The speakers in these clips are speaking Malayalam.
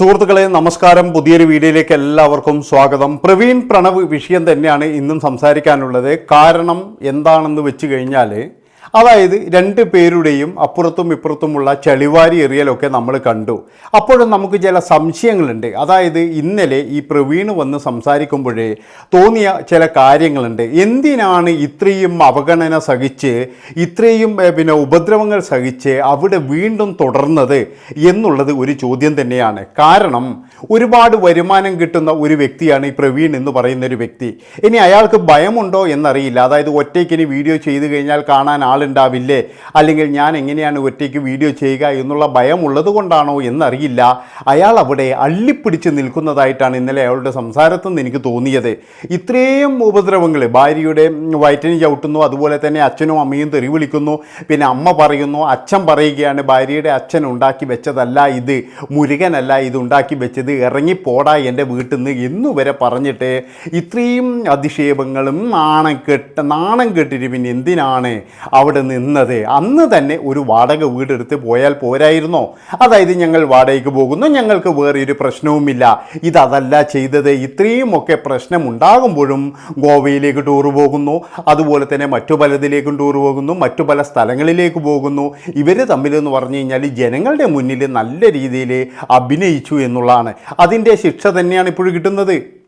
സുഹൃത്തുക്കളെ നമസ്കാരം. പുതിയൊരു വീഡിയോയിലേക്ക് എല്ലാവർക്കും സ്വാഗതം. പ്രവീൺ പ്രണവ് വിഷയം തന്നെയാണ് ഇന്നും സംസാരിക്കാനുള്ളത്. കാരണം എന്താണെന്ന് വെച്ച് കഴിഞ്ഞാൽ അതായത് രണ്ട് പേരുടെയും അപ്പുറത്തും ഇപ്പുറത്തുമുള്ള ചളിവാരി എറിയലൊക്കെ നമ്മൾ കണ്ടു. അപ്പോഴും നമുക്ക് ചില സംശയങ്ങളുണ്ട്. അതായത് ഇന്നലെ ഈ പ്രവീൺ വന്ന് സംസാരിക്കുമ്പോഴേ തോന്നിയ ചില കാര്യങ്ങളുണ്ട്. എന്തിനാണ് ഇത്രയും അവഗണന സഹിച്ച് ഇത്രയും പിന്നെ ഉപദ്രവങ്ങൾ സഹിച്ച് അവിടെ വീണ്ടും തുടർന്നത് എന്നുള്ളത് ഒരു ചോദ്യം തന്നെയാണ്. കാരണം ഒരുപാട് വരുമാനം കിട്ടുന്ന ഒരു വ്യക്തിയാണ് ഈ പ്രവീൺ എന്ന് പറയുന്ന ഒരു വ്യക്തി. ഇനി അയാൾക്ക് ഭയമുണ്ടോ എന്നറിയില്ല. അതായത് ഒറ്റയ്ക്ക് ഇനി വീഡിയോ ചെയ്തു കഴിഞ്ഞാൽ കാണാൻ ആളുണ്ടാവില്ലേ? അല്ലെങ്കിൽ ഞാൻ എങ്ങനെയാണ് ഒറ്റയ്ക്ക് വീഡിയോ ചെയ്യുക എന്നുള്ള ഭയമുള്ളത് കൊണ്ടാണോ എന്നറിയില്ല. അയാൾ അവിടെ അള്ളിപ്പിടിച്ച് നിൽക്കുന്നതായിട്ടാണ് ഇന്നലെ അയാളുടെ സംസാരത്തിൽ എനിക്ക് തോന്നിയത്. ഇത്രയും ഉപദ്രവങ്ങൾ ഭാര്യയുടെ വയറ്റിന് ചവിട്ടുന്നു അതുപോലെ തന്നെ അച്ഛനും അമ്മയും തെറി വിളിക്കുന്നു പിന്നെ അമ്മ പറയുന്നു അച്ഛൻ പറയുകയാണ് ഭാര്യയുടെ അച്ഛൻ ഉണ്ടാക്കി വെച്ചതല്ല ഇത് മുരുകനല്ല ഇത് ഉണ്ടാക്കി വെച്ചത് ഇറങ്ങിപ്പോടാ എന്റെ വീട്ടിൽ നിന്ന് എന്നുവരെ പറഞ്ഞിട്ട് ഇത്രയും അധിക്ഷേപങ്ങളും നാണം കെട്ട് നാണം കെട്ടിട്ട് പിന്നെ എന്തിനാണ് അവിടെ നിന്നത്. അന്ന് തന്നെ ഒരു വാടക വീടെടുത്ത് പോയാൽ പോരായിരുന്നോ? അതായത് ഞങ്ങൾ വാടകയ്ക്ക് പോകുന്നു ഞങ്ങൾക്ക് വേറെ ഒരു പ്രശ്നവുമില്ല ഇതല്ല ചെയ്തത്. ഇത്രയും ഒക്കെ പ്രശ്നം ഉണ്ടാകുമ്പോഴും ഗോവയിലേക്ക് ടൂർ പോകുന്നു. അതുപോലെ തന്നെ മറ്റു പലതിലേക്കും ടൂർ പോകുന്നു മറ്റു പല സ്ഥലങ്ങളിലേക്ക് പോകുന്നു. ഇവർ തമ്മിലെന്ന് പറഞ്ഞു കഴിഞ്ഞാൽ ജനങ്ങളുടെ മുന്നിൽ നല്ല രീതിയിൽ അഭിനയിച്ചു എന്നുള്ളതാണ്. അതിന്റെ ശിക്ഷ തന്നെയാണ് ഇപ്പോഴും കിട്ടുന്നത്.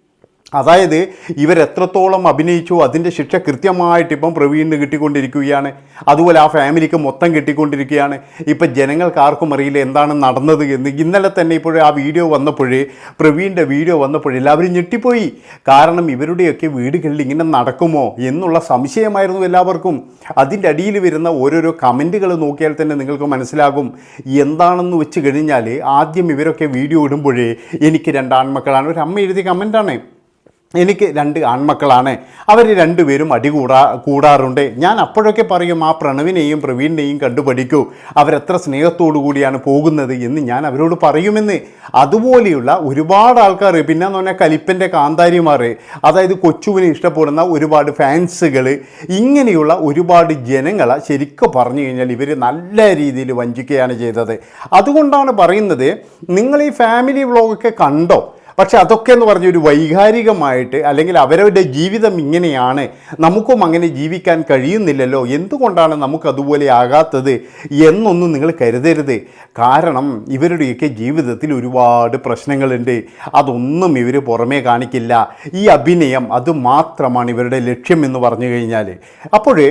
അതായത് ഇവരെത്രത്തോളം അഭിനയിച്ചു അതിന്റെ ശിക്ഷ കൃത്യമായിട്ട് ഇപ്പം പ്രവീണിന് കിട്ടിക്കൊണ്ടിരിക്കുകയാണ്. അതുപോലെ ആ ഫാമിലിക്ക് മൊത്തം കിട്ടിക്കൊണ്ടിരിക്കുകയാണ്. ഇപ്പം ജനങ്ങൾക്ക് ആർക്കും അറിയില്ല എന്താണ് നടന്നത് എന്ന്. ഇന്നലെ തന്നെ ഇപ്പോൾ ആ വീഡിയോ വന്നപ്പോഴേ പ്രവീണിന്റെ വീഡിയോ വന്നപ്പോഴേ എല്ലാവരും ഞെട്ടിപ്പോയി. കാരണം ഇവരുടെയൊക്കെ വീടുകളിൽ ഇങ്ങനെ നടക്കുമോ എന്നുള്ള സംശയമായിരുന്നു എല്ലാവർക്കും. അതിന്റെ അടിയിൽ വരുന്ന ഓരോരോ കമന്റുകൾ നോക്കിയാൽ തന്നെ നിങ്ങൾക്ക് മനസ്സിലാകും. എന്താണെന്ന് വെച്ച് കഴിഞ്ഞാൽ ആദ്യം ഇവരൊക്കെ വീഡിയോ ഇടുമ്പോഴേ എനിക്ക് രണ്ട് ആൺമക്കളാണ്. ഒരു അമ്മ എഴുതിയ കമന്റാണ്. എനിക്ക് രണ്ട് ആൺമക്കളാണ്. അവർ രണ്ടുപേരും അടി കൂടാ കൂടാറുണ്ട്. ഞാൻ അപ്പോഴൊക്കെ പറയും ആ പ്രണവിനെയും പ്രവീണിനെയും കണ്ടുപഠിക്കൂ. അവരെത്ര സ്നേഹത്തോടു കൂടിയാണ് പോകുന്നത് എന്ന് ഞാൻ അവരോട് പറയുമെന്ന്. അതുപോലെയുള്ള ഒരുപാട് ആൾക്കാർ പിന്നെ എന്ന് പറഞ്ഞാൽ കലിപ്പന്റെ കാന്താരിമാർ അതായത് കൊച്ചുവിനെ ഇഷ്ടപ്പെടുന്ന ഒരുപാട് ഫാൻസുകൾ ഇങ്ങനെയുള്ള ഒരുപാട് ജനങ്ങളെ ശരിക്കും പറഞ്ഞു കഴിഞ്ഞാൽ ഇവർ നല്ല രീതിയിൽ വഞ്ചിക്കുകയാണ് ചെയ്തത്. അതുകൊണ്ടാണ് പറയുന്നത് നിങ്ങൾ ഈ ഫാമിലി വ്ളോഗൊക്കെ കണ്ടോ? പക്ഷെ അതൊക്കെ എന്ന് പറഞ്ഞ ഒരു വൈകാരികമായിട്ട് അല്ലെങ്കിൽ അവരവരുടെ ജീവിതം ഇങ്ങനെയാണ് നമുക്കും അങ്ങനെ ജീവിക്കാൻ കഴിയുന്നില്ലല്ലോ എന്തുകൊണ്ടാണ് നമുക്ക് അതുപോലെ ആകാത്തത് എന്നൊന്നും നിങ്ങൾ കരുതരുത്. കാരണം ഇവരുടെയൊക്കെ ജീവിതത്തിൽ ഒരുപാട് പ്രശ്നങ്ങളുണ്ട് അതൊന്നും ഇവർ പുറമേ കാണിക്കില്ല. ഈ അഭിനയം അത് മാത്രമാണ് ഇവരുടെ ലക്ഷ്യം എന്ന് പറഞ്ഞു കഴിഞ്ഞാൽ അപ്പോഴേ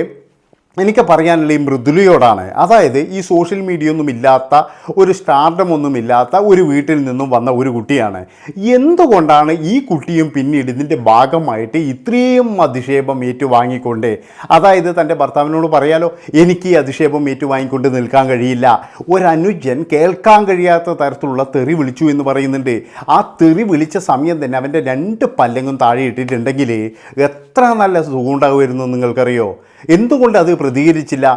എനിക്ക് പറയാനുള്ള ഈ മൃദുലയോടാണ്. അതായത് ഈ സോഷ്യൽ മീഡിയ ഒന്നും ഇല്ലാത്ത ഒരു സ്റ്റാർഡം ഒന്നും ഇല്ലാത്ത ഒരു വീട്ടിൽ നിന്നും വന്ന ഒരു കുട്ടിയാണ്. എന്തുകൊണ്ടാണ് ഈ കുട്ടിയും പിന്നീട് ഇതിന്റെ ഭാഗമായിട്ട് ഇത്രയും അധിക്ഷേപം ഏറ്റുവാങ്ങിക്കൊണ്ട് അതായത് തന്റെ ഭർത്താവിനോട് പറയാലോ എനിക്ക് ഈ അധിക്ഷേപം ഏറ്റുവാങ്ങിക്കൊണ്ട് നിൽക്കാൻ കഴിയില്ല. ഒരനുജൻ കേൾക്കാൻ കഴിയാത്ത തരത്തിലുള്ള തെറി വിളിച്ചു എന്ന് പറയുന്നുണ്ട്. ആ തെറി വിളിച്ച സമയം തന്നെ അവന്റെ രണ്ട് പല്ലങ്ങും താഴെ ഇട്ടിട്ടുണ്ടെങ്കിൽ എത്ര നല്ല സുഖമുണ്ടാകുമായിരുന്നു നിങ്ങൾക്കറിയോ? എന്തുകൊണ്ട് അത് പ്രതികരിച്ചില്ല.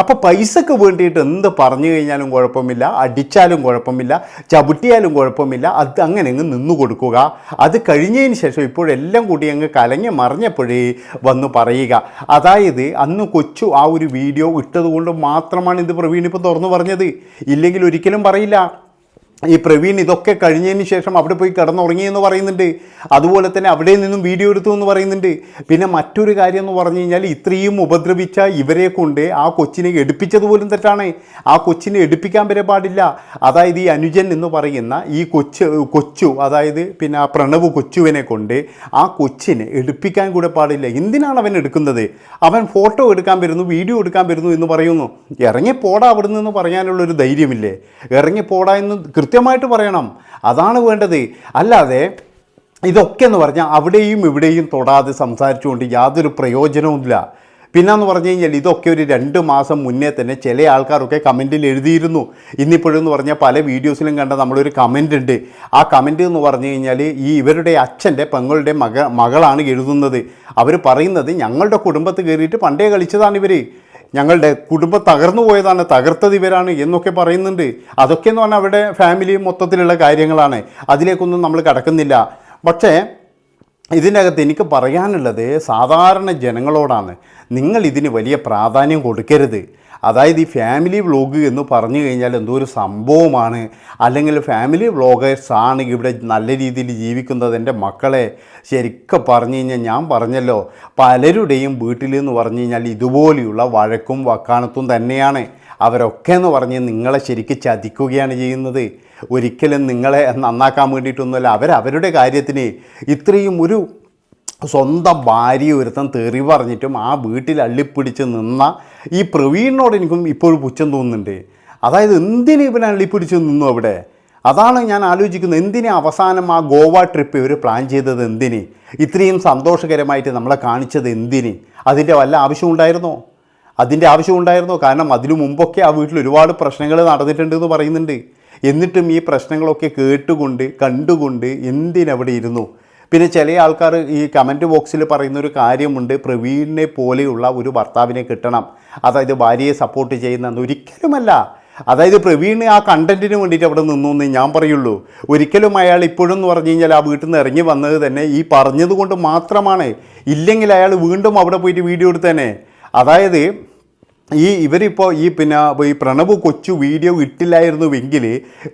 അപ്പോൾ പൈസക്ക് വേണ്ടിയിട്ട് എന്ത് പറഞ്ഞു കഴിഞ്ഞാലും കുഴപ്പമില്ല അടിച്ചാലും കുഴപ്പമില്ല ചവിട്ടിയാലും കുഴപ്പമില്ല അത് അങ്ങനെ അങ്ങ് നിന്നു കൊടുക്കുക. അത് കഴിഞ്ഞതിന് ശേഷം ഇപ്പോഴെല്ലാം കൂടി അങ്ങ് കലങ്ങി മറിഞ്ഞപ്പോഴേ വന്ന് പറയുക. അതായത് അന്ന് കൊച്ചു ആ ഒരു വീഡിയോ ഇട്ടതുകൊണ്ട് മാത്രമാണ് ഇത് പ്രവീൺ ഇപ്പോൾ തുറന്നു പറഞ്ഞത്. ഇല്ലെങ്കിൽ ഒരിക്കലും പറയില്ല. ഈ പ്രവീൺ ഇതൊക്കെ കഴിഞ്ഞതിന് ശേഷം അവിടെ പോയി കിടന്നുറങ്ങി എന്ന് പറയുന്നുണ്ട്. അതുപോലെ തന്നെ അവിടെ നിന്നും വീഡിയോ എടുത്തു എന്ന് പറയുന്നുണ്ട്. പിന്നെ മറ്റൊരു കാര്യം എന്ന് പറഞ്ഞു കഴിഞ്ഞാൽ ഇത്രയും ഉപദ്രവിച്ച ഇവരെ കൊണ്ട് ആ കൊച്ചിനെ എടുപ്പിച്ചത് പോലും തെറ്റാണ്. ആ കൊച്ചിനെ എടുപ്പിക്കാൻ വരെ പാടില്ല. അതായത് ഈ അനുജൻ എന്ന് പറയുന്ന ഈ കൊച്ച് കൊച്ചു അതായത് പിന്നെ ആ പ്രണവ് കൊച്ചുവിനെ കൊണ്ട് ആ കൊച്ചിനെ എടുപ്പിക്കാൻ കൂടെ പാടില്ല. എന്തിനാണ് അവൻ എടുക്കുന്നത്? അവൻ ഫോട്ടോ എടുക്കാൻ വരുന്നു വീഡിയോ എടുക്കാൻ വരുന്നു എന്ന് പറയുന്നു. ഇറങ്ങി പോടാ അവിടുന്ന് എന്ന് പറയാനുള്ള ഒരു ധൈര്യമില്ലേ? ഇറങ്ങി പോടാ എന്ന് കൃത്യമായിട്ട് പറയണം. അതാണ് വേണ്ടത്. അല്ലാതെ ഇതൊക്കെ എന്ന് പറഞ്ഞാൽ അവിടെയും ഇവിടെയും തൊടാതെ സംസാരിച്ചുകൊണ്ട് യാതൊരു പ്രയോജനവുമില്ല പിന്നെന്ന് പറഞ്ഞു കഴിഞ്ഞാൽ ഇതൊക്കെ ഒരു രണ്ട് മാസം മുന്നേ തന്നെ ചില ആൾക്കാരൊക്കെ കമന്റിൽ എഴുതിയിരുന്നു. ഇന്നിപ്പോഴെന്ന് പറഞ്ഞാൽ പല വീഡിയോസിലും കണ്ട നമ്മളൊരു കമന്റ് ഉണ്ട്. ആ കമന്റ് എന്ന് പറഞ്ഞു കഴിഞ്ഞാൽ ഈ ഇവരുടെ അച്ഛന്റെ പെങ്ങളുടെ മക മകളാണ് എഴുതുന്നത്. അവർ പറയുന്നത് ഞങ്ങളുടെ കുടുംബത്ത് കയറിയിട്ട് പണ്ടേ കളിച്ചതാണ് ഇവർ ഞങ്ങളുടെ കുടുംബം തകർന്നു പോയതാണ് തകർത്തത് ഇവരാണ് എന്നൊക്കെ പറയുന്നുണ്ട്. അതൊക്കെ എന്ന് പറഞ്ഞാൽ അവരുടെ ഫാമിലി മൊത്തത്തിലുള്ള കാര്യങ്ങളാണ്. അതിലേക്കൊന്നും നമ്മൾ കടക്കുന്നില്ല. പക്ഷേ ഇതിനകത്ത് എനിക്ക് പറയാനുള്ളത് സാധാരണ ജനങ്ങളോടാണ്. നിങ്ങൾ ഇതിന് വലിയ പ്രാധാന്യം കൊടുക്കരുത്. അതായത് ഈ ഫാമിലി വ്ളോഗ് എന്ന് പറഞ്ഞു കഴിഞ്ഞാൽ എന്തോ ഒരു സംഭവമാണ്. അല്ലെങ്കിൽ ഫാമിലി വ്ളോഗേഴ്സ് ആണ് ഇവിടെ നല്ല രീതിയിൽ ജീവിക്കുന്നത്. എന്റെ മക്കളെ ശരിക്കും പറഞ്ഞു കഴിഞ്ഞാൽ ഞാൻ പറഞ്ഞല്ലോ പലരുടെയും വീട്ടിൽ എന്ന് പറഞ്ഞു കഴിഞ്ഞാൽ ഇതുപോലെയുള്ള വഴക്കും വക്കാണത്തും തന്നെയാണ്. അവരൊക്കെ എന്ന് പറഞ്ഞ് നിങ്ങളെ ശരിക്കും ചതിക്കുകയാണ് ചെയ്യുന്നത്. ഒരിക്കലും നിങ്ങളെ നന്നാക്കാൻ വേണ്ടിയിട്ടൊന്നുമല്ല അവരവരുടെ കാര്യത്തിന് ഇത്രയും ഒരു സ്വന്തം ഭാര്യ ഒരുത്തൻ തെറി പറഞ്ഞിട്ടും ആ വീട്ടിൽ അള്ളിപ്പിടിച്ച് നിന്ന ഈ പ്രവീണിനോട് എനിക്കും ഇപ്പോഴും പുച്ഛം തോന്നുന്നുണ്ട്. അതായത് എന്തിന് ഇവനെ അള്ളിപ്പിടിച്ച് നിന്നു അവിടെ? അതാണ് ഞാൻ ആലോചിക്കുന്നത്. എന്തിനെ അവസാനം ആ ഗോവ ട്രിപ്പ് ഇവർ പ്ലാൻ ചെയ്തത് എന്തിന്? ഇത്രയും സന്തോഷകരമായിട്ട് നമ്മളെ കാണിച്ചത് എന്തിന്? അതിന്റെ വല്ല ആവശ്യമുണ്ടായിരുന്നോ അതിന്റെ ആവശ്യമുണ്ടായിരുന്നോ കാരണം അതിനു മുമ്പൊക്കെ ആ വീട്ടിൽ ഒരുപാട് പ്രശ്നങ്ങൾ നടന്നിട്ടുണ്ട് എന്ന് പറയുന്നുണ്ട്. എന്നിട്ടും ഈ പ്രശ്നങ്ങളൊക്കെ കേട്ടുകൊണ്ട് കണ്ടുകൊണ്ട് എന്തിനവിടെ ഇരുന്നു? പിന്നെ ചില ആൾക്കാർ ഈ കമന്റ് ബോക്സിൽ പറയുന്ന ഒരു കാര്യമുണ്ട് പ്രവീണിനെ പോലെയുള്ള ഒരു ഭർത്താവിനെ കിട്ടണം. അതായത് ഭാര്യയെ സപ്പോർട്ട് ചെയ്യുന്ന ഒരിക്കലുമല്ല. അതായത് പ്രവീൺ ആ കണ്ടന്റിന് വേണ്ടിയിട്ട് അവിടെ നിന്നു എന്ന് ഞാൻ പറയുള്ളൂ. ഒരിക്കലും അയാൾ ഇപ്പോഴും എന്ന് പറഞ്ഞു കഴിഞ്ഞാൽ ആ വീട്ടിൽ നിന്ന് ഇറങ്ങി വന്നത് തന്നെ ഈ പറഞ്ഞതുകൊണ്ട് മാത്രമാണ്. ഇല്ലെങ്കിൽ അയാൾ വീണ്ടും അവിടെ പോയിട്ട് വീഡിയോ എടുത്തേനെ അതായത് ഈ ഇവരിപ്പോൾ ഈ പിന്നെ ഈ പ്രണവ് കൊച്ചു വീഡിയോ ഇട്ടില്ലായിരുന്നുവെങ്കിൽ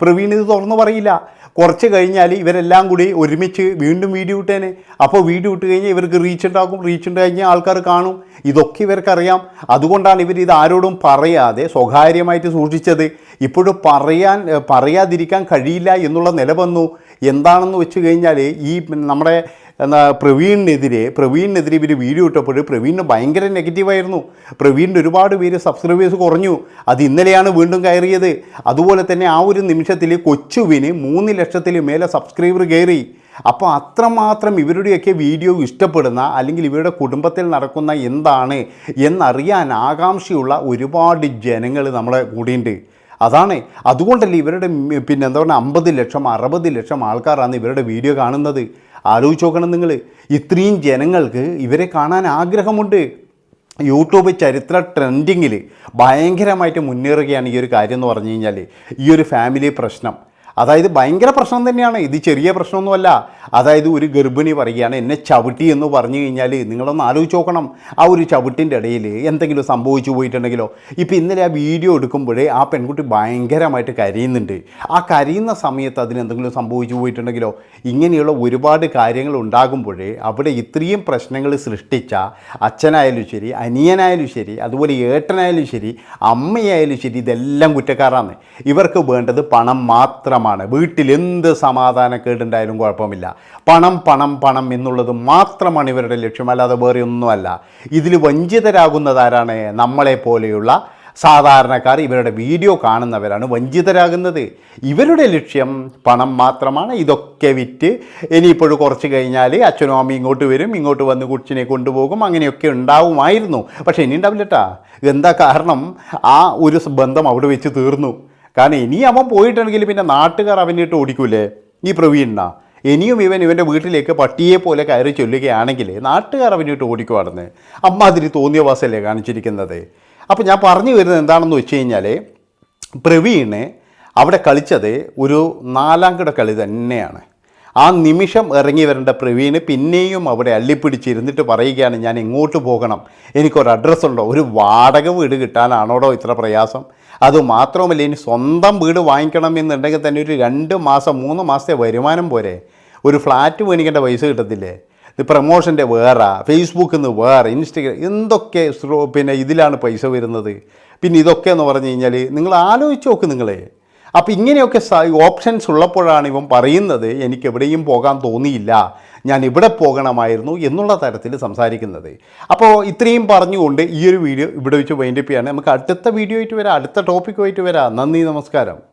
പ്രവീൺ ഇത് തുറന്നു പറയില്ല. കുറച്ച് കഴിഞ്ഞാൽ ഇവരെല്ലാം കൂടി ഒരുമിച്ച് വീണ്ടും വീഡിയോ ഇട്ടേനെ. അപ്പോൾ വീഡിയോ ഇട്ട് കഴിഞ്ഞാൽ ഇവർക്ക് റീച്ച് ഉണ്ടാക്കും റീച്ച് ഉണ്ട് കഴിഞ്ഞാൽ ആൾക്കാർ കാണും. ഇതൊക്കെ ഇവർക്കറിയാം. അതുകൊണ്ടാണ് ഇവർ ഇത് ആരോടും പറയാതെ സ്വകാര്യമായിട്ട് സൂക്ഷിച്ചത്. ഇപ്പോഴും പറയാൻ പറയാതിരിക്കാൻ കഴിയില്ല എന്നുള്ള നില വന്നു എന്താണെന്ന് വെച്ച് കഴിഞ്ഞാൽ ഈ നമ്മുടെ എന്താ പ്രവീണിനെതിരെ പ്രവീണിനെതിരെ ഇവർ വീഡിയോ ഇട്ടപ്പോൾ പ്രവീണിന് ഭയങ്കര നെഗറ്റീവായിരുന്നു പ്രവീണിന്റെ ഒരുപാട് പേര് സബ്സ്ക്രൈബേഴ്സ് കുറഞ്ഞു. അത് ഇന്നലെയാണ് വീണ്ടും കയറിയത്. അതുപോലെ തന്നെ ആ ഒരു നിമിഷത്തിൽ കൊച്ചുവിന് മൂന്ന് ലക്ഷത്തിൽ മേലെ സബ്സ്ക്രൈബർ കയറി. അപ്പോൾ അത്രമാത്രം ഇവരുടെയൊക്കെ വീഡിയോ ഇഷ്ടപ്പെടുന്ന അല്ലെങ്കിൽ ഇവരുടെ കുടുംബത്തിൽ നടക്കുന്ന എന്താണ് എന്നറിയാൻ ആകാംക്ഷയുള്ള ഒരുപാട് ജനങ്ങൾ നമ്മളെ കൂടിയുണ്ട്. അതാണ്. അതുകൊണ്ടല്ലേ ഇവരുടെ പിന്നെ എന്താ പറയുക അമ്പത് ലക്ഷം അറുപത് ലക്ഷം ആൾക്കാരാണ് ഇവരുടെ വീഡിയോ കാണുന്നത്. ആലോചിച്ച് നോക്കണം നിങ്ങൾ ഇത്രയും ജനങ്ങൾക്ക് ഇവരെ കാണാൻ ആഗ്രഹമുണ്ട്. യൂട്യൂബ് ചരിത്ര ട്രെൻഡിങ്ങിൽ ഭയങ്കരമായിട്ട് മുന്നേറുകയാണ് ഈ ഒരു കാര്യം എന്ന് പറഞ്ഞു കഴിഞ്ഞാൽ ഈ ഒരു ഫാമിലി പ്രശ്നം. അതായത് ഭയങ്കര പ്രശ്നം തന്നെയാണ്. ഇത് ചെറിയ പ്രശ്നമൊന്നുമല്ല. അതായത് ഒരു ഗർഭിണി പറയുകയാണ് എന്നെ ചവിട്ടി എന്ന് പറഞ്ഞു കഴിഞ്ഞാൽ നിങ്ങളൊന്ന് ആലോചിച്ച് നോക്കണം. ആ ഒരു ചവിട്ടിന്റെ ഇടയിൽ എന്തെങ്കിലും സംഭവിച്ചു പോയിട്ടുണ്ടെങ്കിലോ? ഇപ്പോൾ ഇന്നലെ ആ വീഡിയോ എടുക്കുമ്പോഴേ ആ പെൺകുട്ടി ഭയങ്കരമായിട്ട് കരയുന്നുണ്ട്. ആ കരയുന്ന സമയത്ത് അതിന് എന്തെങ്കിലും സംഭവിച്ചു പോയിട്ടുണ്ടെങ്കിലോ? ഇങ്ങനെയുള്ള ഒരുപാട് കാര്യങ്ങൾ ഉണ്ടാകുമ്പോഴേ അവിടെ ഇത്രയും പ്രശ്നങ്ങൾ സൃഷ്ടിച്ച അച്ഛനായാലും ശരി അനിയനായാലും ശരി അതുപോലെ ഏട്ടനായാലും ശരി അമ്മയായാലും ശരി ഇതെല്ലാം കുറ്റക്കാരാണ്. ഇവർക്ക് വേണ്ടത് പണം മാത്രമാണ്. വീട്ടിൽ എന്ത് സമാധാനക്കേടുണ്ടായാലും കുഴപ്പമില്ല. പണം പണം പണം എന്നുള്ളത് മാത്രമാണ് ഇവരുടെ ലക്ഷ്യം. അല്ലാതെ വേറെ ഒന്നുമല്ല. ഇതിൽ വഞ്ചിതരാകുന്നതാരാണ് നമ്മളെ പോലെയുള്ള സാധാരണക്കാർ. ഇവരുടെ വീഡിയോ കാണുന്നവരാണ് വഞ്ചിതരാകുന്നത്. ഇവരുടെ ലക്ഷ്യം പണം മാത്രമാണ്. ഇതൊക്കെ വിറ്റ് ഇനിയിപ്പോൾ കുറച്ച് കഴിഞ്ഞാൽ അച്ഛനും അമ്മയും ഇങ്ങോട്ട് വരും. ഇങ്ങോട്ട് വന്ന് കുച്ചിനെ കൊണ്ടുപോകും. അങ്ങനെയൊക്കെ ഉണ്ടാവുമായിരുന്നു. പക്ഷേ ഇനി ഉണ്ടാവില്ല കേട്ടാ എന്താ കാരണം? ആ ഒരു ബന്ധം അവിടെ വെച്ച് തീർന്നു. കാരണം ഇനി അവൻ പോയിട്ടുണ്ടെങ്കിൽ പിന്നെ നാട്ടുകാർ അവനിട്ട് ഓടിക്കൂലേ? ഈ പ്രവീണ ഇനിയും ഇവൻ ഇവന്റെ വീട്ടിലേക്ക് പട്ടിയെ പോലെ കയറി ചൊല്ലുകയാണെങ്കിൽ നാട്ടുകാർ അവനിട്ട് ഓടിക്കുവാണെന്ന് അമ്മ അതിന് തോന്നിയ വാസല്ലേ കാണിച്ചിരിക്കുന്നത്. അപ്പോൾ ഞാൻ പറഞ്ഞു വരുന്നത് എന്താണെന്ന് വെച്ച് കഴിഞ്ഞാൽ പ്രവീണ് അവിടെ കളിച്ചത് ഒരു നാലാം കിട കളി തന്നെയാണ്. ആ നിമിഷം ഇറങ്ങി വരേണ്ട പ്രവീണ് പിന്നെയും അവിടെ അള്ളിപ്പിടിച്ചിരുന്നിട്ട് പറയുകയാണ് ഞാൻ എങ്ങോട്ട് പോകണം? എനിക്കൊരു അഡ്രസ്സ് ഉണ്ടോ? ഒരു വാടക വീട് കിട്ടാനാണോടോ ഇത്ര പ്രയാസം? അതുമാത്രവുമല്ല ഇനി സ്വന്തം വീട് വാങ്ങിക്കണം എന്നുണ്ടെങ്കിൽ തന്നെ ഒരു രണ്ട് മാസം മൂന്ന് മാസത്തെ വരുമാനം പോരെ? ഒരു ഫ്ലാറ്റ് മേടിക്കേണ്ട പൈസ കിട്ടത്തില്ലേ? പ്രമോഷന്റെ വേറെ ഫേസ്ബുക്കിൽ നിന്ന് വേറെ ഇൻസ്റ്റഗ്രാം എന്തൊക്കെ പിന്നെ ഇതിലാണ് പൈസ വരുന്നത്? പിന്നെ ഇതൊക്കെ എന്ന് പറഞ്ഞു കഴിഞ്ഞാൽ നിങ്ങൾ ആലോചിച്ച് നോക്ക് നിങ്ങളെ. അപ്പോൾ ഇങ്ങനെയൊക്കെ ഓപ്ഷൻസ് ഉള്ളപ്പോഴാണ് ഇവൻ പറയുന്നത് എനിക്ക് എവിടെയും പോകാൻ തോന്നിയില്ല. ഞാൻ ഇവിടെ പോകണമായിരുന്നു എന്നുള്ള തരത്തിൽ സംസാരിക്കുന്നത്. അപ്പോൾ ഇത്രയും പറഞ്ഞുകൊണ്ട് ഈ ഒരു വീഡിയോ ഇവിടെ വെച്ച് വൈൻഡപ്പ് ചെയ്യാണ്. നമുക്ക് അടുത്ത വീഡിയോ ആയിട്ട് വരാം. അടുത്ത ടോപ്പിക്കുമായിട്ട് വരാം. നന്ദി നമസ്കാരം.